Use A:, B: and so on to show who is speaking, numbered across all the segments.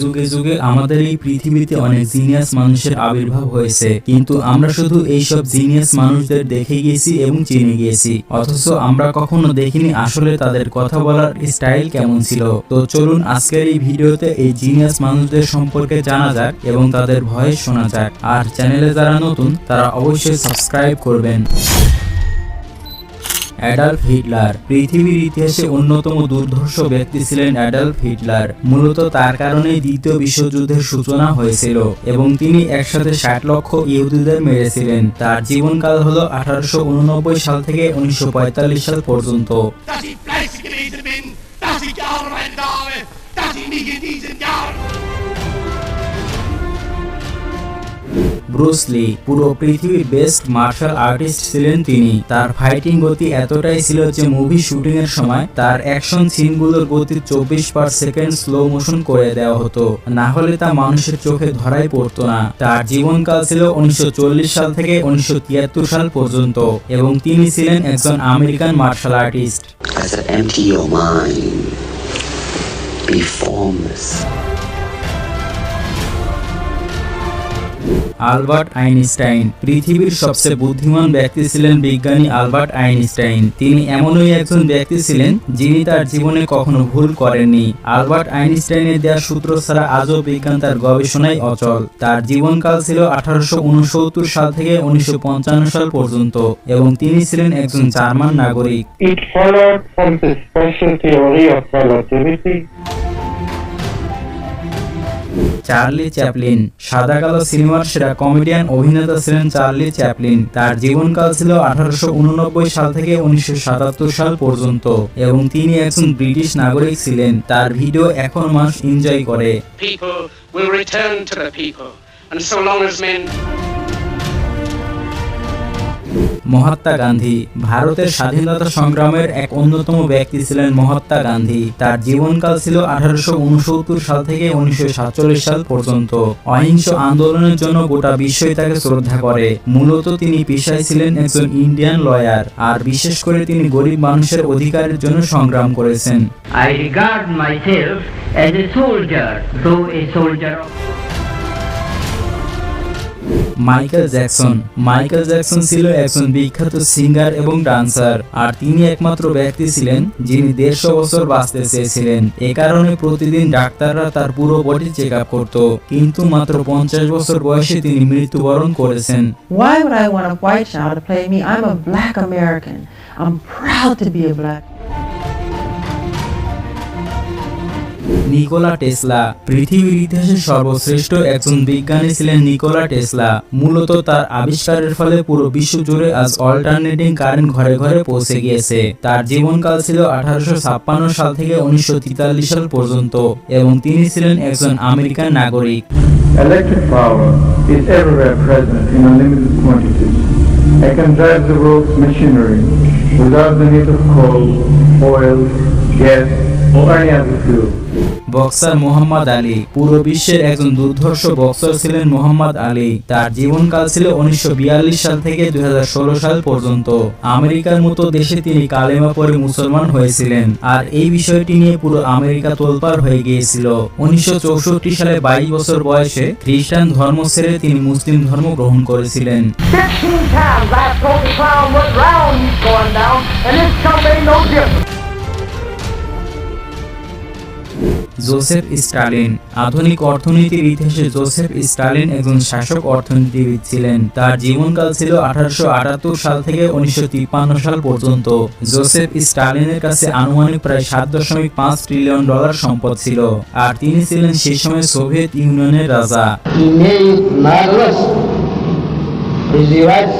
A: যুগে যুগে আমাদের এই পৃথিবীতে অনেক জিনিয়াস মানুষের আবির্ভাব হয়েছে কিন্তু আমরা শুধু এইসব জিনিয়াস মানুষদের দেখে গিয়েছি এবং চিনে গিয়েছি অথচ আমরা কখনো দেখিনি আসলে তাদের কথা বলার স্টাইল কেমন ছিল তো চলুন আজকের এই ভিডিওতে এই জিনিয়াস মানুষদের সম্পর্কে জানা যাক এবং তাদের ভয়েস শোনা যাক আর চ্যানেলে যারা নতুন তারা অবশ্যই সাবস্ক্রাইব করবেন অ্যাডাল্ফ হিটলার পৃথিবীর ইতিহাসে অন্যতম দুর্ধর্ষ ব্যক্তি ছিলেন অ্যাডাল্ফ হিটলার মূলত তার কারণেই দ্বিতীয় বিশ্বযুদ্ধের সূচনা হয়েছিল এবং তিনি একসাথে ষাট লক্ষ ইহুদিদের মেরেছিলেন তার জীবনকাল হল আঠারোশো সাল থেকে উনিশশো সাল পর্যন্ত Das ist die gewesen bin, dass ich gearbeitet habe, dass in Bruce Lee পুরো পৃথিবীর বেস্ট মার্শাল আর্টিস্ট ছিলেন তিনি তার ফাইটিং গতি এতটাই ছিল যে মুভি শুটিং এর সময় তার অ্যাকশন সিনগুলোর গতি চব্বিশ পার সেকেন্ড স্লো মোশন করে দেওয়া হতো না হলে তা মানুষের চোখে ধরাই পড়তো না তার জীবনকাল ছিল উনিশশো সাল থেকে উনিশশো সাল পর্যন্ত এবং তিনি ছিলেন একজন American martial artist As an empty your mind, be formless. Albert Einstein পৃথিবীর সবচেয়ে বুদ্ধিমান ব্যক্তি ছিলেন বিজ্ঞানী আলবার্ট আইনস্টাইন তিনি এমনই একজন ব্যক্তি ছিলেন যিনি তার জীবনে কখনো ভুল করেননি আলবার্ট আইনস্টাইনের দেওয়া সূত্র ছাড়া আজও বিজ্ঞান তার গবেষণায় অচল তার জীবনকাল ছিল আঠারোশো সাল থেকে উনিশশো সাল পর্যন্ত এবং তিনি ছিলেন একজন জার্মান নাগরিক It followed from the special theory of relativity Charlie Chaplin সাদা কালো সিনেমার সেরা কমেডিয়ান অভিনেতা ছিলেন চার্লি চ্যাপলিন তার জীবনকাল ছিল আঠারোশো সাল থেকে উনিশশো সাল পর্যন্ত এবং তিনি একজন ব্রিটিশ নাগরিক ছিলেন তার ভিডিও এখন মানুষ এনজয় করে People will return to the people, and so long as men Mahatma Gandhi ভারতের স্বাধীনতা সংগ্রামের এক অন্যতম ব্যক্তি ছিলেন মহাত্মা গান্ধী তার জীবনকাল ছিল আঠারোশো সাল থেকে উনিশশো সাল পর্যন্ত অহিংস আন্দোলনের জন্য গোটা বিশ্বই তাকে শ্রদ্ধা করে মূলত তিনি পেশায় ছিলেন একজন ইন্ডিয়ান লয়ার আর বিশেষ করে তিনি গরিব মানুষের অধিকারের জন্য সংগ্রাম করেছেন I regard myself as a soldier though a soldier of Michael Jackson Michael Jackson ছিল একজন বিখ্যাত সিঙ্গার এবং ডান্সার আর তিনি একমাত্র ব্যক্তি ছিলেন যিনি দেড়শো বছর বাঁচতে চেয়েছিলেন এ কারণে প্রতিদিন ডাক্তাররা তার পুরো বডি চেক আপ করত কিন্তু মাত্র পঞ্চাশ বছর বয়সে তিনি মৃত্যুবরণ করেছেন I'm proud to be a black. Nikola Tesla পৃথিবীর ইতিহাসে সর্বশ্রেষ্ঠ একজন বিজ্ঞানী ছিলেন নিকোলা টেসলা মূলত তার আবিষ্কারের ফলে পুরো বিশ্ব জুড়ে আজ অল্টারনেটিং কারেন্ট ঘরে ঘরে পৌঁছে গিয়েছে তার জীবনকাল ছিল আঠারোশো সাল থেকে উনিশশো সাল পর্যন্ত এবং তিনি ছিলেন একজন আমেরিকান নাগরিক Electric power is everywhere present in unlimited quantities. I can drive the world's machinery without the need of coal, oil, gas, or any other fuel. Boxer Muhammad Ali পুরো বিশ্বের একজন দুর্ধর্ষ বক্সার ছিলেন মোহাম্মদ আলী তার জীবনকাল ছিল উনিশশো সাল থেকে দুই সাল পর্যন্ত আমেরিকার মতো দেশে তিনি কালেমা পরে মুসলমান হয়েছিলেন আর এই বিষয়টি নিয়ে পুরো আমেরিকা তোলপার হয়ে গিয়েছিল উনিশশো সালে বাইশ বছর বয়সে খ্রিস্টান ধর্ম ছেড়ে তিনি মুসলিম ধর্ম গ্রহণ করেছিলেন Fifteen times I told the clown going down, and this chump ain't no different. Joseph Stalin আধুনিক অর্থনীতির ইতিহাসে জোসেফ স্টালিন একজন শাসক অর্থনীতিবিদ ছিলেন তার জীবনকাল ছিল আঠারোশো সাল থেকে উনিশশো সাল পর্যন্ত জোসেফ স্টালিনের কাছে আনুমানিক প্রায় সাত দশমিক পাঁচ ট্রিলিয়ন ডলার সম্পদ ছিল আর তিনি ছিলেন সেই সময় সোভিয়েত ইউনিয়নের রাজা призывать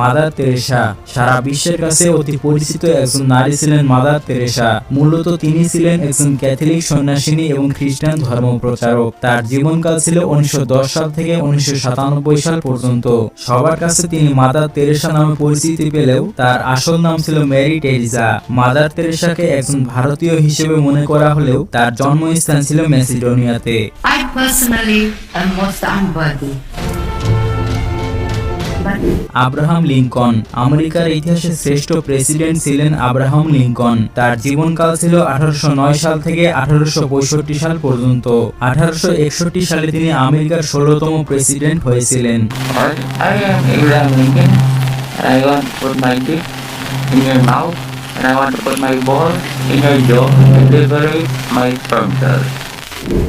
A: মাদার তেরেসা সারা বিশ্বের কাছে অতি পরিচিত একজন নারী ছিলেন মাদার তেরেসা মূলত তিনি ছিলেন একজন ক্যাথলিক সন্ন্যাসিনী এবং খ্রিস্টান ধর্ম প্রচারক তার জীবনকাল ছিল উনিশশো সাল থেকে উনিশশো সাল পর্যন্ত সবার কাছে তিনি মাদার তেরেসা নামে পরিচিতি পেলেও তার আসল নাম ছিল মেরি টেরিজা মাদার তেরেসাকে একজন ভারতীয় হিসেবে মনে করা হলেও তার জন্মস্থান ছিল মেসিডোনিয়াতে I personally am most unworthy Abraham Lincoln আমেরিকার ইতিহাসে শ্রেষ্ঠ প্রেসিডেন্ট ছিলেন আব্রাহাম লিঙ্কন তার জীবনকাল ছিল আঠারোশো সাল থেকে আঠারোশো সাল পর্যন্ত আঠারোশো সালে তিনি আমেরিকার ষোলোতম প্রেসিডেন্ট হয়েছিলেন I want to put my ball in your jaw and deliver my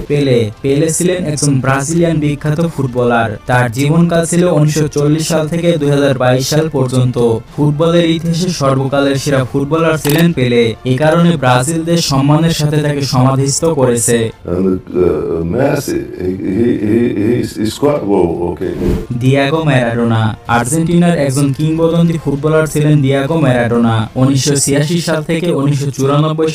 A: পেলে পেলে ছিলেন একজন ব্রাজিলিয়ান বিখ্যাত ফুটবলার তার জীবনকাল ছিল উনিশশো সাল থেকে দুই সাল পর্যন্ত ফুটবলের ইতিহাসে সর্বকালের সেরা ফুটবলার ছিলেন পেলে এ কারণে ব্রাজিলদের সম্মানের সাথে তাকে সমাধিস্থ করেছে দিয়াগো ম্যারাডোনা uh, আর্জেন্টিনার একজন কিংবদন্তি ফুটবলার ছিলেন দিয়াগো ম্যারাডোনা উনিশশো সাল থেকে উনিশশো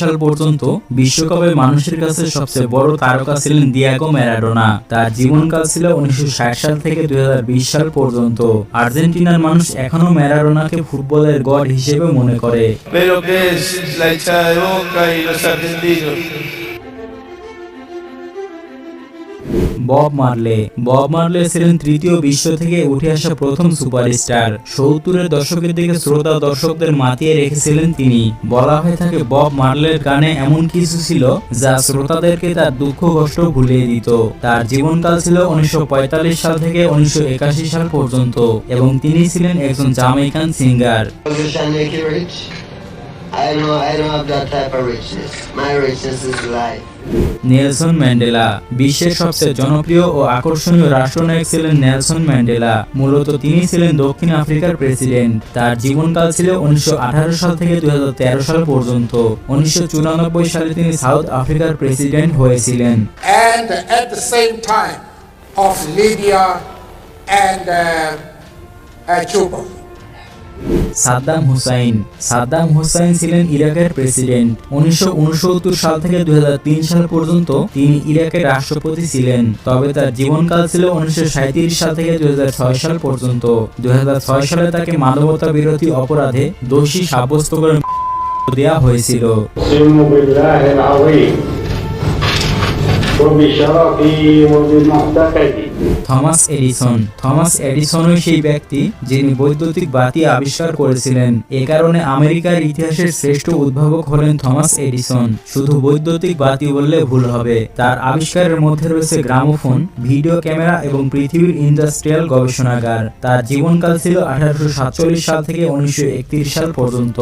A: সাল পর্যন্ত বিশ্বকাপে মানুষের কাছে সবচেয়ে বড় তার তারকা ছিলেন দিয়াগো ম্যারাডোনা তার জীবনকাল ছিল উনিশশো সাল থেকে দুই সাল পর্যন্ত আর্জেন্টিনার মানুষ এখনো ম্যারাডোনাকে ফুটবলের গড হিসেবে মনে করে বব মার্লে বব মার্লে ছিলেন তৃতীয় বিশ্ব থেকে উঠে আসা প্রথম সুপারস্টার সত্তরের দশকের দিকে শ্রোতা দর্শকদের মাতিয়ে রেখেছিলেন তিনি বলা হয়ে থাকে বব মার্লের গানে এমন কিছু ছিল যা শ্রোতাদেরকে তার দুঃখ কষ্ট ভুলিয়ে দিত তার জীবনকাল ছিল উনিশশো সাল থেকে উনিশশো সাল পর্যন্ত এবং তিনি ছিলেন একজন Jamaican singer I know I don't have that type of richness. My richness is life. Nelson Mandela বিশ্বের সবচেয়ে জনপ্রিয় ও আকর্ষণীয় রাষ্ট্রনায়ক ছিলেন নেলসন ম্যান্ডেলা মূলত তিনি ছিলেন দক্ষিণ আফ্রিকার প্রেসিডেন্ট তার জীবনকাল ছিল উনিশশো সাল থেকে দু সাল পর্যন্ত উনিশশো সালে তিনি সাউথ আফ্রিকার প্রেসিডেন্ট হয়েছিলেন And at the same time of Libya and uh, uh, Cuba. Saddam Hussain Saddam Hussain ছিলেন ইরাকের প্রেসিডেন্ট উনিশশো সাল থেকে দুই সাল পর্যন্ত তিনি ইরাকের রাষ্ট্রপতি ছিলেন তবে তার জীবনকাল ছিল উনিশশো সাল থেকে দুই সাল পর্যন্ত দুই সালে তাকে মানবতা বিরোধী অপরাধে দোষী সাব্যস্ত করে দেওয়া হয়েছিল থমাস এডিসন থমাস এডিসনই সেই ব্যক্তি যিনি বৈদ্যুতিক বাতি আবিষ্কার করেছিলেন এ কারণে আমেরিকার ইতিহাসের শ্রেষ্ঠ উদ্ভাবক হলেন থমাস এডিসন শুধু বৈদ্যুতিক বাতি বললে ভুল হবে তার আবিষ্কারের মধ্যে রয়েছে গ্রামোফোন ভিডিও ক্যামেরা এবং পৃথিবীর ইন্ডাস্ট্রিয়াল গবেষণাগার তার জীবনকাল ছিল আঠারোশো সাতচল্লিশ সাল থেকে উনিশশো একত্রিশ সাল পর্যন্ত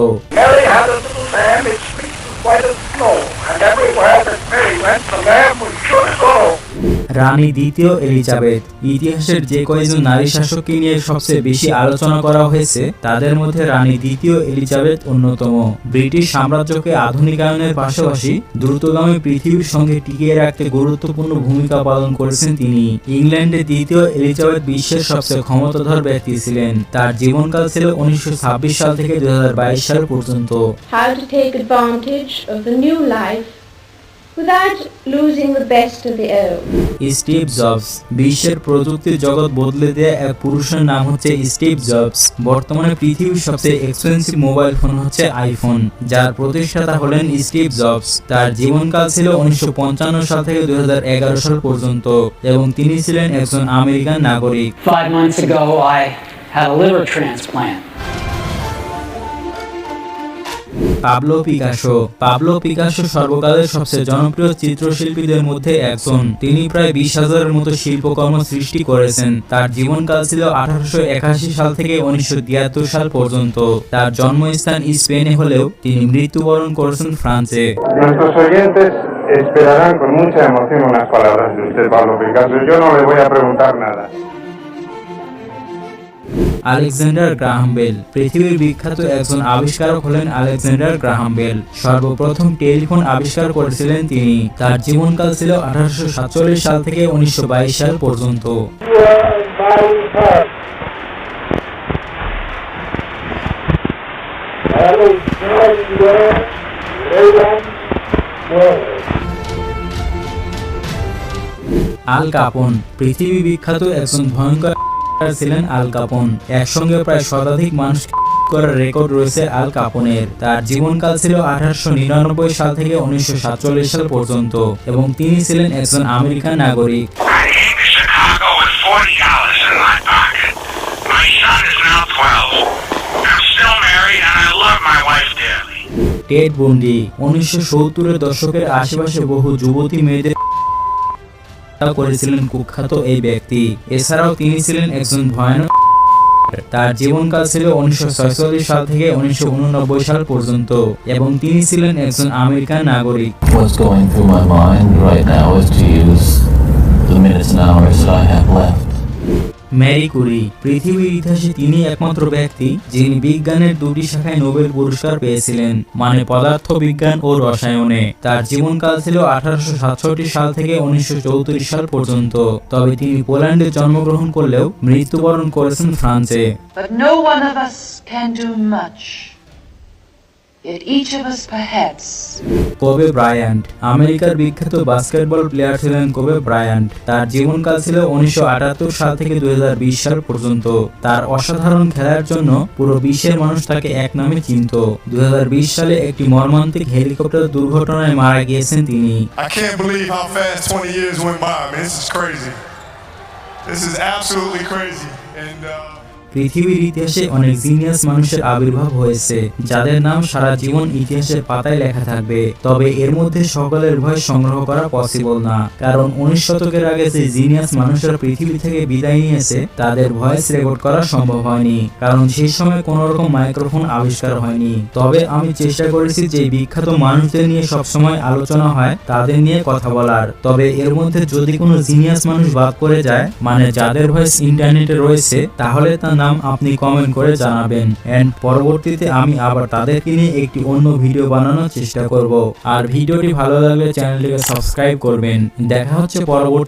A: white as snow, and everywhere that Mary went the lamb was sure to go. রানী দ্বিতীয় এলিজাবেথ ইতিহাসের যে কয়েকজন নারী শাসককে নিয়ে সবচেয়ে বেশি আলোচনা করা হয়েছে তাদের মধ্যে রানী দ্বিতীয় এলিজাবেথ অন্যতম ব্রিটিশ সাম্রাজ্যকে আধুনিকায়নের পাশাপাশি দ্রুতগামী পৃথিবীর সঙ্গে টিকিয়ে রাখতে গুরুত্বপূর্ণ ভূমিকা পালন করেছেন তিনি ইংল্যান্ডে দ্বিতীয় এলিজাবেথ বিশ্বের সবচেয়ে ক্ষমতাধর ব্যক্তি ছিলেন তার জীবনকাল ছিল উনিশশো সাল থেকে দু সাল পর্যন্ত How to take advantage of the new life without losing the best of the old. Steve Jobs বিশ্বের প্রযুক্তির জগৎ বদলে দেয়া এক পুরুষের নাম হচ্ছে স্টিভ জবস বর্তমানে পৃথিবীর সবচেয়ে এক্সপেন্সিভ মোবাইল ফোন হচ্ছে আইফোন যার প্রতিষ্ঠাতা হলেন স্টিভ জবস তার জীবনকাল ছিল উনিশশো সাল থেকে দুই সাল পর্যন্ত এবং তিনি ছিলেন একজন আমেরিকান নাগরিক Five months ago, I had a liver transplant. Pablo Picasso Pablo Picasso সর্বকালের সবচেয়ে জনপ্রিয় চিত্রশিল্পীদের মধ্যে একজন তিনি প্রায় বিশ হাজারের মতো শিল্পকর্ম সৃষ্টি করেছেন তার জীবনকাল ছিল আঠারোশো সাল থেকে উনিশশো সাল পর্যন্ত তার জন্মস্থান স্পেনে হলেও তিনি মৃত্যুবরণ করেছেন ফ্রান্সে esperarán con mucha emoción unas palabras de usted, Pablo Picasso. Yo no le voy a preguntar nada. Alexander Graham Bell পৃথিবীর বিখ্যাত একজন আবিষ্কারক হলেন আলেকজান্ডার গ্রাহাম বেল সর্বপ্রথম টেলিফোন আবিষ্কার করেছিলেন তিনি তার জীবনকাল ছিল আঠারোশো সাল থেকে উনিশশো সাল পর্যন্ত আল কাপন পৃথিবী বিখ্যাত একজন ভয়ঙ্কর ছিলেন আল কাপন একসঙ্গে প্রায় শতাধিক মানুষ করার রেকর্ড রয়েছে আল কাপনের তার জীবনকাল ছিল আঠারোশো নিরানব্বই সাল থেকে উনিশশো সাল পর্যন্ত এবং তিনি ছিলেন একজন আমেরিকান নাগরিক বন্ডি উনিশশো সত্তরের দশকের আশেপাশে বহু যুবতী মেয়েদের হত্যা করেছিলেন কুখ্যাত এই ব্যক্তি এছাড়াও তিনি ছিলেন একজন ভয়ানক তার জীবনকাল ছিল উনিশশো সাল থেকে উনিশশো সাল পর্যন্ত এবং তিনি ছিলেন একজন আমেরিকান নাগরিক the minutes and hours that I have left Marie Curie পৃথিবীর ইতিহাসে তিনি একমাত্র ব্যক্তি যিনি বিজ্ঞানের দুটি শাখায় নোবেল পুরস্কার পেয়েছিলেন মানে পদার্থ বিজ্ঞান ও রসায়নে তার জীবনকাল ছিল আঠারোশো সাল থেকে উনিশশো সাল পর্যন্ত তবে তিনি পোল্যান্ডে জন্মগ্রহণ করলেও মৃত্যুবরণ করেছেন ফ্রান্সে But no one of us can do much. Yet each of us perhaps. Kobe Bryant আমেরিকার বিখ্যাত বাস্কেটবল প্লেয়ার ছিলেন কোবে ব্রায়ান্ট তার জীবনকাল ছিল উনিশশো সাল থেকে দুই সাল পর্যন্ত তার অসাধারণ খেলার জন্য পুরো বিশ্বের মানুষ তাকে এক নামে চিনত দুই সালে একটি মর্মান্তিক হেলিকপ্টার দুর্ঘটনায় মারা গিয়েছেন তিনি This is absolutely crazy. And uh... পৃথিবীর ইতিহাসে অনেক জিনিয়াস মানুষের আবির্ভাব হয়েছে যাদের নাম সারা জীবন ইতিহাসের পাতায় লেখা থাকবে তবে এর মধ্যে সকলের ভয় সংগ্রহ করা পসিবল না কারণ উনিশ শতকের আগে যে জিনিয়াস মানুষের পৃথিবী থেকে বিদায় নিয়েছে তাদের ভয়েস রেকর্ড করা সম্ভব হয়নি কারণ সেই সময় কোন রকম মাইক্রোফোন আবিষ্কার হয়নি তবে আমি চেষ্টা করেছি যে বিখ্যাত মানুষদের নিয়ে সবসময় আলোচনা হয় তাদের নিয়ে কথা বলার তবে এর মধ্যে যদি কোনো জিনিয়াস মানুষ বাদ করে যায় মানে যাদের ভয়েস ইন্টারনেটে রয়েছে তাহলে তা নাম আপনি কমেন্ট করে জানাবেন এন্ড পরবর্তীতে আমি আবার তাদেরকে নিয়ে একটি অন্য ভিডিও বানানোর চেষ্টা করব আর ভিডিওটি ভালো লাগলে চ্যানেলটিকে সাবস্ক্রাইব করবেন দেখা হচ্ছে পরবর্তী